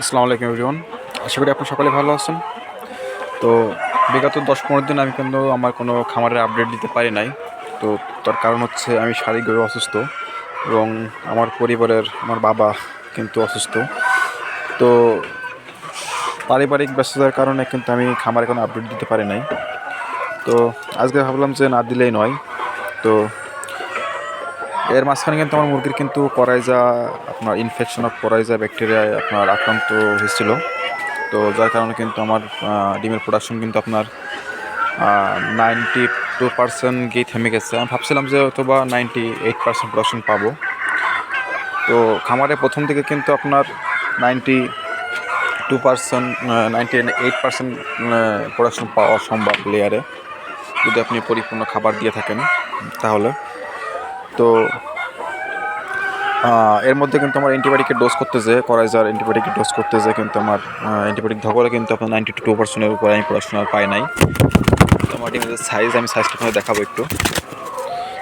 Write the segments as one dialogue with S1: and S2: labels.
S1: আসসালামু আলাইকুম এভরিওয়ান আশা করি আপনি সকলে ভালো আছেন। তো বিগত দশ পনেরো দিন আমি কিন্তু আমার কোনো খামারের আপডেট দিতে পারি নাই। তো তার কারণ হচ্ছে আমি শারীরিকভাবে অসুস্থ এবং আমার পরিবারের আমার বাবা কিন্তু অসুস্থ। তো পারিবারিক ব্যস্ততার কারণে কিন্তু আমি খামারে কোনো আপডেট দিতে পারি নাই। তো আজকে ভাবলাম যে না দিলেই নয়। তো এর মাঝখানে কিন্তু আমার মুরগির কিন্তু করাইজা, আপনার ইনফেকশন অফ করাইজা ব্যাকটেরিয়ায় আপনার আক্রান্ত হয়েছিল। তো যার কারণে কিন্তু আমার ডিমের প্রোডাকশন কিন্তু আপনার নাইনটি টু পার্সেন্ট গিয়ে থেমে গেছে। আমি ভাবছিলাম যে অথবা নাইনটি এইট পার্সেন্ট প্রোডাকশন পাবো। তো খামারে প্রথম থেকে কিন্তু আপনার ninety two percent ninety eight percent production পাওয়া সম্ভব লেয়ারে যদি আপনি পরিপূর্ণ খাবার দিয়ে থাকেন, তাহলে। তো এর মধ্যে কিন্তু আমার অ্যান্টিবায়োটিকের ডোজ করতে যে করাইজার অ্যান্টিবায়োটিকের ডোজ করতে যে কিন্তু আমার অ্যান্টিবায়োটিক ধকলে কিন্তু আপনার নাইনটি টু পার্সেন্টের উপরে আমি পড়াশোনা পাই নাই। তো আমার ডিমের সাইজ আমি সাইজটা আপনাদের দেখাবো একটু।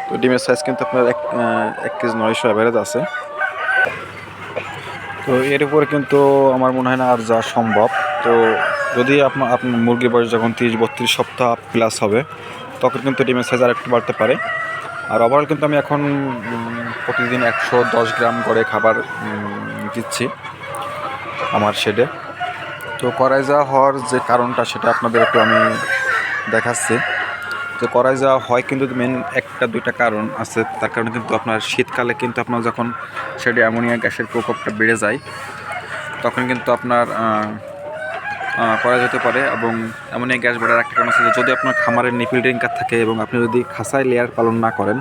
S1: তো ডিমের সাইজ কিন্তু আপনার এক এক কেজি নয়শো অ্যাভারেজ আছে। তো এর উপরে কিন্তু আমার মনে হয় না আর যা সম্ভব। তো যদি আপনার আপনার মুরগির বয়স যখন তিরিশ বত্রিশ সপ্তাহ প্লাস হবে, তখন কিন্তু ডিমের সাইজ আর একটু বাড়তে পারে। আর ওভারঅল কিন্তু আমি এখন প্রতিদিন একশো দশ গ্রাম করে খাবার দিচ্ছি আমার শেডে তো করাইজা হওয়ার যে কারণটা সেটা আপনাদের একটু আমি দেখাচ্ছি। তো করাইজা হয় কিন্তু মেন একটা, দুইটা কারণ আছে। তার কারণে কিন্তু আপনার শীতকালে কিন্তু আপনার যখন শেডে অ্যামোনিয়া গ্যাসের প্রকোপটা বেড়ে যায়, তখন কিন্তু আপনার করা যেতে পারে এবং অ্যামোনিয়া গ্যাস বাড়ার একটা কারণ আছে যদি আপনার খামারের নিপিল ড্রিঙ্কার থাকে এবং আপনি যদি খাসায় লেয়ার পালন না করেন,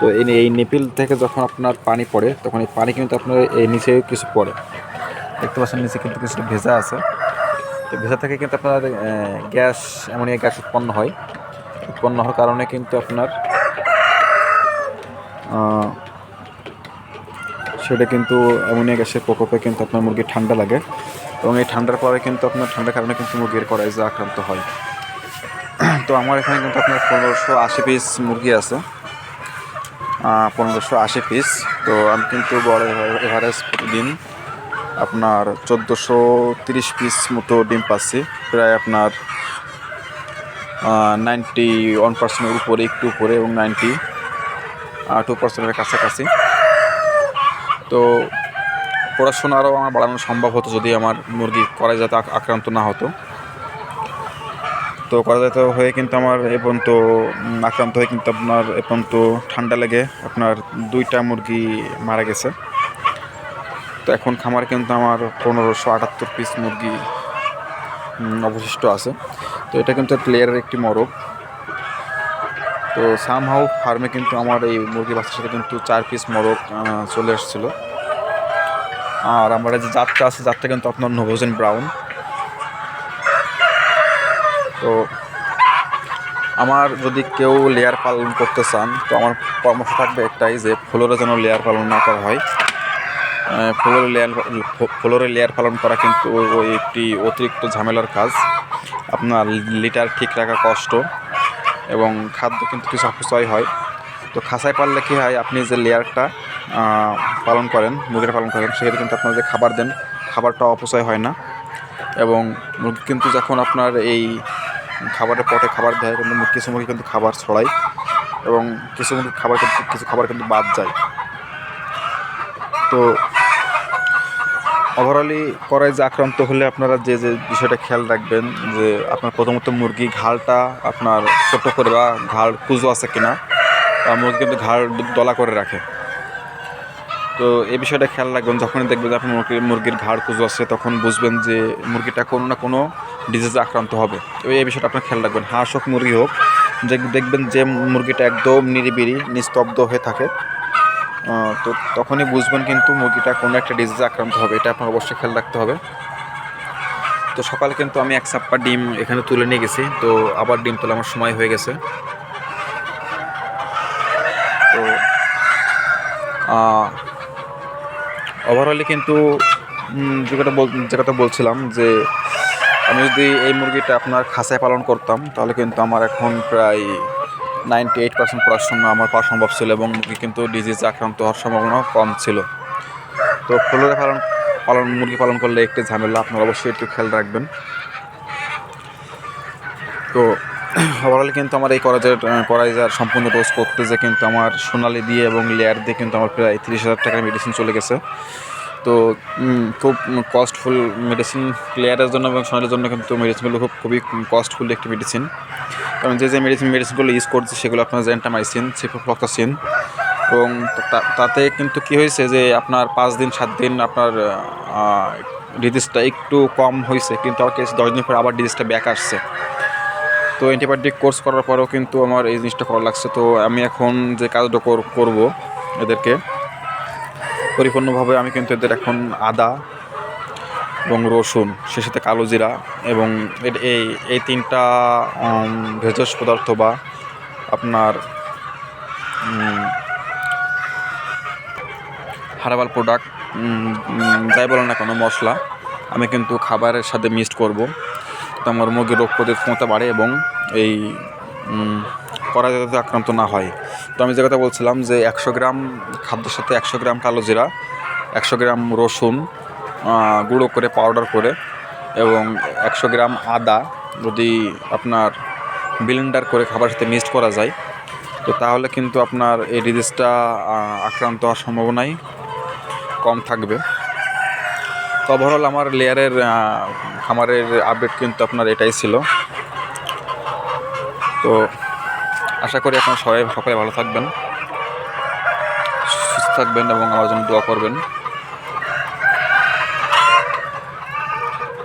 S1: তো এই এই নিপিল থেকে যখন আপনার পানি পড়ে, তখন এই পানি কিন্তু আপনার এই নিচে কিছু পড়ে। দেখতে পাচ্ছেন নিচে কিন্তু কিছু ভেজা আছে। তো ভেজা থেকে কিন্তু আপনার গ্যাস অ্যামোনিয়া গ্যাস উৎপন্ন হয়। উৎপন্ন হওয়ার কারণে কিন্তু আপনার সেটা কিন্তু অ্যামোনিয়া গ্যাসের প্রকোপে কিন্তু আপনার মুরগি ঠান্ডা লাগে। এবং এই ঠান্ডার পরে কিন্তু আপনার ঠান্ডার কারণে কিন্তু মুরগির করাইজা আক্রান্ত হয়। তো আমার এখানে কিন্তু আপনার পনেরোশো আশি পিস মুরগি আছে। পনেরোশো আশি পিস তো আমি কিন্তু বড় এভারেজ প্রতিদিন আপনার চোদ্দোশো তিরিশ পিস মতো ডিম পাচ্ছি। প্রায় আপনার নাইনটি ওয়ান পার্সেন্টের উপরে, একটু উপরে এবং নাইনটি টু পার্সেন্টের কাছাকাছি। তো পড়াশোনা আরও আমার বাড়ানো সম্ভব হতো যদি আমার মুরগি করা যাতে আক্রান্ত না হতো। তো করা যেত হয়ে কিন্তু আমার এ পর্যন্ত আক্রান্ত হয়ে কিন্তু আপনার এ পর্যন্ত ঠান্ডা লেগে আপনার দুইটা মুরগি মারা গেছে। তো এখন খামারে কিন্তু আমার পনেরোশো আটাত্তর পিস মুরগি অবশিষ্ট আছে। তো এটা কিন্তু প্লেয়ারের একটি মরক। তো সামহাউ ফার্মে কিন্তু আমার এই মুরগি বাচ্চার সাথে কিন্তু চার পিস মরক চলে এসেছিল আর আমার যে জাতটা আছে জাতটা কিন্তু আপনার নোভোজেন ব্রাউন। তো আমার যদি কেউ লেয়ার পালন করতে চান, তো আমার পরামর্শ থাকবে একটাই যে ফ্লোরে যেন লেয়ার পালন না করা হয়। ফ্লোরে লেয়ার ফ্লোরে লেয়ার পালন করা কিন্তু ওই- একটি অতিরিক্ত ঝামেলার কাজ। আপনার লিটার ঠিক রাখা কষ্ট এবং খাদ্য কিন্তু কিছু অপচয় হয়। তো খাসায় পারলে কী হয়, আপনি যে লেয়ারটা পালন করেন মুরগিটা পালন করেন, সেক্ষেত্রে কিন্তু আপনার যে খাবার দেন, খাবারটা অপচয় হয় না। এবং মুরগি কিন্তু যখন আপনার এই খাবারের পটে খাবার দেয় কিন্তু কিছু মুরগি কিন্তু খাবার ছড়ায় এবং কিছু মুরগি খাবার কিন্তু, কিছু খাবার কিন্তু বাদ যায়। তো ওভারঅলি করায় যে আক্রান্ত হলে আপনারা যে যে বিষয়টা খেয়াল রাখবেন যে, আপনার প্রথমত মুরগি ঘাড়টা আপনার ছোট করে বা ঘাড় কুজো আছে কিনা মুরগি কিন্তু ঘাড় দলা করে রাখে। তো এই বিষয়টা খেয়াল রাখবেন, যখনই দেখবেন যে আপনার মুরগির মুরগির ঘাড় কুজো আছে, তখন বুঝবেন যে মুরগিটা কোনো না কোনো ডিজিজে আক্রান্ত হবে। তো এই বিষয়টা আপনার খেয়াল রাখবেন। হাঁস হোক, মুরগি হোক, যে দেখবেন যে মুরগিটা একদম নিরিবিরি নিস্তব্ধ হয়ে থাকে তো তখনই বুঝবেন কিন্তু মুরগিটা কোনো একটা ডিজিজে আক্রান্ত হবে, এটা আপনার অবশ্যই খেয়াল রাখতে হবে। তো সকালে কিন্তু আমি এক সাপ্পা ডিম এখানে তুলে নিয়ে গেছি, তো আবার ডিম তোলা আমার সময় হয়ে গেছে। তো ওভারঅলি কিন্তু উম, যে কথা বল যে কথা বলছিলাম যে আমি যদি এই মুরগিটা আপনার খাঁচায় পালন করতাম তাহলে কিন্তু আমার এখন প্রায় নাইনটি এইট পার্সেন্ট পড়াশোনা আমার পাওয়া সম্ভব ছিল এবং মুরগি কিন্তু ডিজিজ আক্রান্ত হওয়ার সম্ভাবনাও কম ছিল। তো ফ্লোরে পালন পালন মুরগি পালন করলে একটু ঝামেলা আপনারা অবশ্যই একটু খেয়াল রাখবেন। তো ওভারঅল কিন্তু আমার এই করাজের করাইজার সম্পূর্ণ ডোজ করতে যে কিন্তু আমার সোনালি দিয়ে এবং লেয়ার দিয়ে কিন্তু আমার প্রায় তিরিশ হাজার টাকার মেডিসিন চলে গেছে। তো খুব কস্টফুল মেডিসিন প্লেয়ারের জন্য এবং সোনালির জন্য কিন্তু মেডিসিনগুলো খুব, খুবই কস্টফুল একটি মেডিসিন কারণ যে যে মেডিসিন মেডিসিনগুলো ইউজ করছে সেগুলো আপনার জেন্টামাইসিন সিপ্রোফ্লক্সাসিন এবং তাতে কিন্তু কি হয়েছে যে আপনার পাঁচ দিন, সাত দিন আপনার ডিজিজটা একটু কম হয়েছে কিন্তু কেস দশ দিন পরে আবার ডিজিজটা ব্যাক আসছে। তো অ্যান্টিবায়োটিক কোর্স করার পরেও কিন্তু আমার এই জিনিসটা করা লাগছে। তো আমি এখন যে কাজটা কর- করব এদেরকে, পরিপূর্ণভাবে আমি কিন্তু এদের এখন আদা এবং রসুন, সে সাথে কালো জিরা এবং এই এই তিনটা ভেষজ পদার্থ বা আপনার হার্বাল প্রোডাক্ট যাই বলো না কোনো, মশলা, আমি কিন্তু খাবারের সাথে মিক্সড করব। তো আমার মুরগির রোগ প্রতিরোধ ক্ষমতা বাড়ে এবং এই করা যাতে আক্রান্ত না হয়। তো আমি যে কথা বলছিলাম যে একশো গ্রাম খাদ্যের সাথে একশো গ্রাম কালো জিরা, একশো গ্রাম রসুন গুঁড়ো করে পাউডার করে এবং একশো গ্রাম আদা যদি আপনার ব্লেন্ডার করে খাবার সাথে মিক্সড করা যায়, তো তাহলে কিন্তু আপনার এই ডিজিজটা আক্রান্ত হওয়ার সম্ভাবনাই কম থাকবে। তো ওভারঅল আমার লেয়ারের খামারের আপডেট কিন্তু আপনার এটাই ছিল। তো আশা করি আপনারা সবাই সকলে ভালো থাকবেন, সুস্থ থাকবেন এবং আমার জন্য দোয়া করবেন।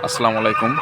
S1: আসসালামু আলাইকুম।